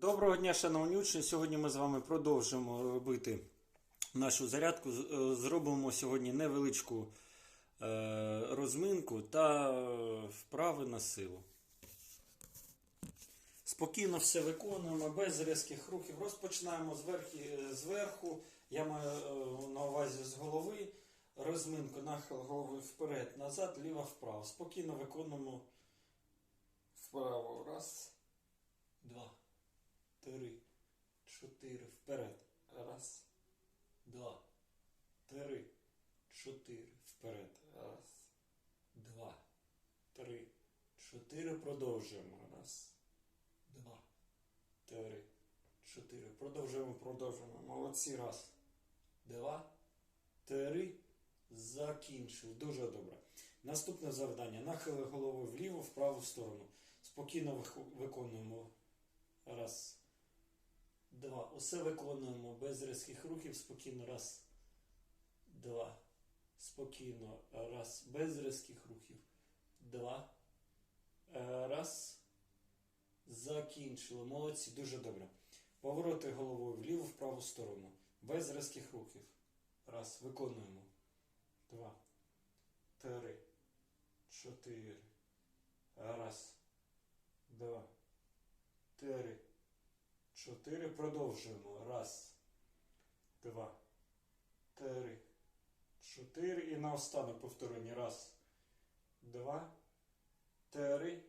Доброго дня, шановні учні. Сьогодні ми з вами продовжимо робити нашу зарядку. Е, Зробимо сьогодні невеличку е, розминку та е, вправи на силу. Спокійно все виконуємо, без різких рухів. Розпочинаємо зверху. Я маю на увазі з голови. Розминку, нахил голови вперед, назад, ліво, вправо. Спокійно виконуємо вправо. Раз, три, чотири. Вперед. Раз, два, три, чотири. Вперед. Раз, два, три, чотири. Продовжуємо. Раз, два, три, чотири. Продовжуємо, продовжуємо. Молодці. Раз, два, три. Закінчив. Дуже добре. Наступне завдання. Нахили голови вліво, в праву сторону. Спокійно виконуємо. Раз. Два. Усе виконуємо без різких рухів. Спокійно. Раз. Два. Спокійно. Раз. Без різких рухів. Два. Е, Раз. Закінчили. Молодці. Дуже добре. Повороти головою вліво, в праву сторону. Без різких рухів. Раз. Виконуємо. Два. Три. Чотири. Раз. Два. Три. Чотири. Продовжуємо. Раз. Два. Три. Чотири. І наостанок повторення. Раз. Два. Три.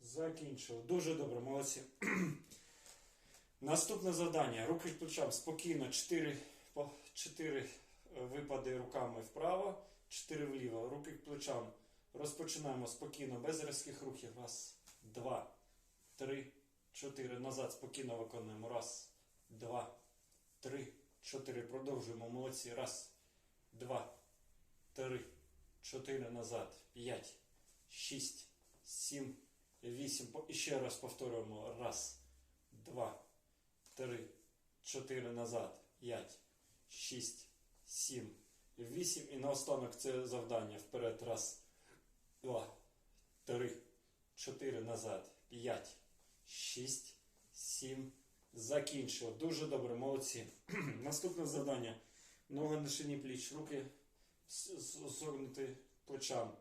Закінчили. Дуже добре, молодці. Наступне завдання. Руки плечам спокійно. Чотири, по- чотири е, випади руками вправо, чотири вліво. Руки плечам. Розпочинаємо спокійно, без різких рухів. Раз, два, три, чотири. Назад спокійно виконуємо. Раз, два, три, чотири. Продовжуємо. Молодці. Раз, два, три, чотири. Назад. П'ять, шість, сім, вісім. І ще раз повторюємо. Раз, два, три, чотири. Назад. П'ять, шість, сім, вісім. І наостанок це завдання. Вперед. Раз, два, три, чотири. Назад. П'ять, шість, сім. Закінчили. Дуже добре, молодці. Наступне завдання. Ноги на шині пліч, руки с- плечам.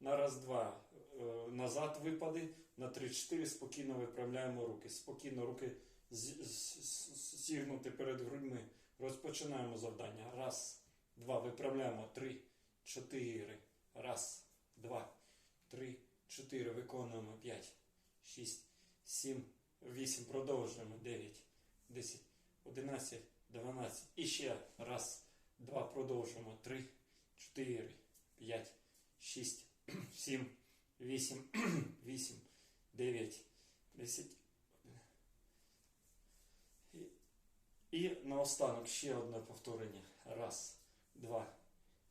На раз, два. е, Назад випади. На три-чотири спокійно виправляємо руки. Спокійно руки з- з- з- зігнуті перед грудьми. Розпочинаємо завдання. Раз, два. Виправляємо. Три, чотири. Раз, два, три, чотири. Виконуємо. П'ять, шість, сім, вісім. Продовжуємо. Дев'ять, десять, одинадцять, дванадцять. І ще раз, два. Продовжуємо. Три, чотири, п'ять, шість, сім, вісім, вісім, дев'ять, десять. І- І наостанок ще одне повторення. Раз, два,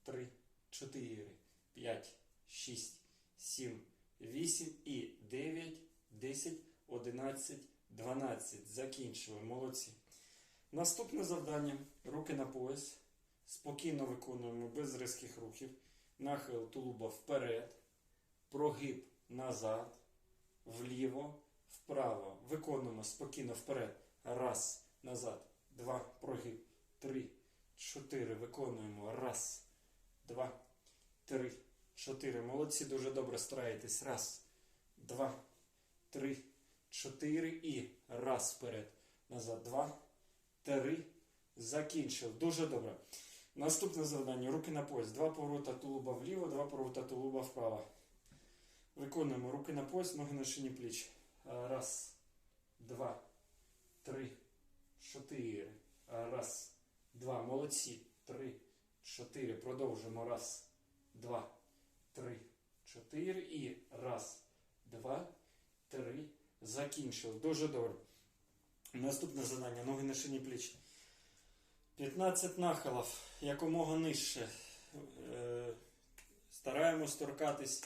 три, чотири, п'ять, шість, сім, вісім і дев'ять, десять, одинадцять, дванадцять. Закінчили. Молодці. Наступне завдання. Руки на пояс. Спокійно виконуємо без різких рухів. Нахил тулуба вперед. Прогиб назад. Вліво. Вправо. Виконуємо спокійно вперед. Раз. Назад. Два. Прогиб. Три. Чотири. Виконуємо. Раз. Два. Три. Чотири. Молодці. Дуже добре стараєтесь. Раз. Два. Три. Чотири. І раз вперед. Назад. Два. Три. Закінчив. Дуже добре. Наступне завдання. Руки на пояс. Два поворота тулуба вліво, два поворота тулуба вправо. Виконуємо руки на пояс, ноги на шині пліч. Раз, два, три, чотири. Раз, два. Молодці. Три, чотири. Продовжуємо. Раз, два, три, чотири. І раз, три. Закінчив. Дуже добре. Наступне завдання. Ноги на шині пліч. 15 нахилів якомога нижче. Е, Стараємось торкатись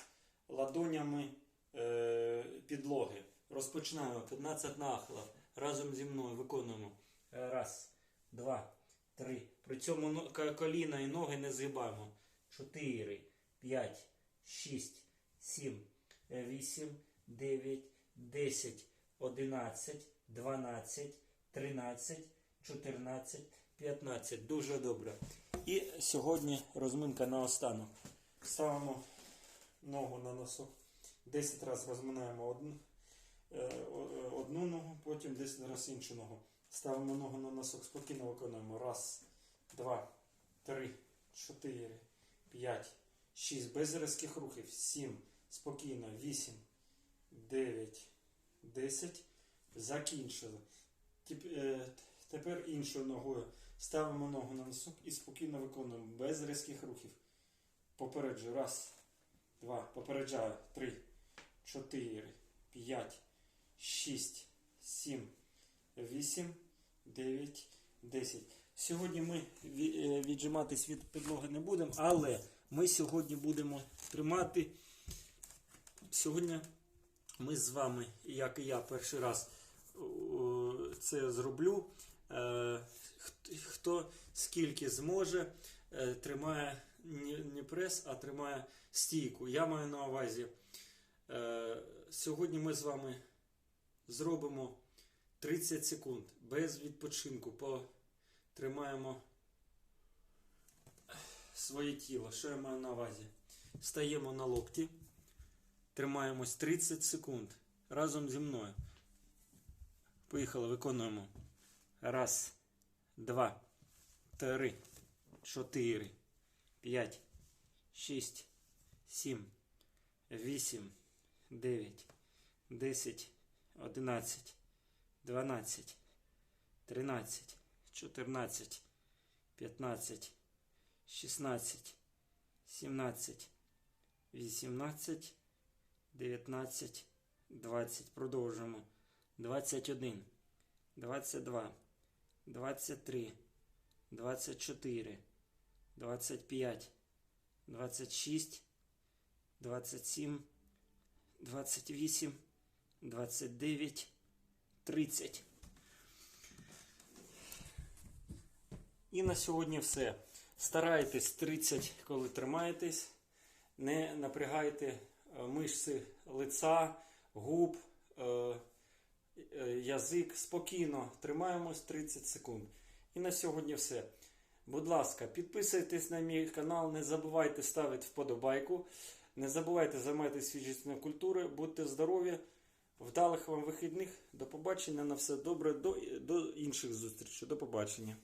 ладонями е, підлоги. Розпочинаємо 15 нахилів. Разом зі мною виконуємо. Е, Раз, два, три. При цьому коліна і ноги не згибаємо. Чотири, п'ять, шість, сім, е, вісім, дев'ять, десять, одинадцять, 12, 13, 14, 15. Дуже добре. І сьогодні розминка на останок. Ставимо ногу на носок. 10 разів розминаємо одну, е, одну ногу, потім 10 разів іншу ногу. Ставимо ногу на носок, спокійно виконуємо. Раз, два, три, чотири, п'ять, шість. Без різких рухів. Сім. Спокійно. Вісім, дев'ять, десять. Закінчили. Теп- е, Тепер іншою ногою ставимо ногу на носок і спокійно виконуємо без різких рухів. Попереджую. Раз, два. Попереджаю. Три, чотири, п'ять, шість, сім, вісім, дев'ять, десять. Сьогодні ми е, віджиматись від підлоги не будемо, але ми сьогодні будемо тримати. Сьогодні ми з вами, як і я перший раз це зроблю. Е, Хто скільки зможе, е, тримає не прес, а тримає стійку. Я маю на увазі. е, Сьогодні ми з вами зробимо 30 секунд без відпочинку. Потримаємо своє тіло. Що я маю на увазі? Стаємо на локті, тримаємось 30 секунд разом зі мною. Поїхали, виконуємо. Раз, два, три, чотири, п'ять, шість, сім, вісім, дев'ять, десять, одинадцять, дванадцять, тринадцять, чотирнадцять, п'ятнадцять, шістнадцять, сімнадцять, вісімнадцять, дев'ятнадцять, двадцять. Продовжуємо. 21, 22, 23, 24, 25, 26, 27, 28, 29, 30. І на сьогодні все. Старайтесь 30, коли тримаєтесь. Не напрягайте мишці лица, губ. е, е, язик. Спокійно тримаємось 30 секунд. І на сьогодні все. Будь ласка, підписуйтесь на мій канал, не забувайте ставити вподобайку. Не забувайте займатися фізичною культурою, будьте здорові, вдалих вам вихідних. До побачення на все добре, до, до інших зустрічей. До побачення.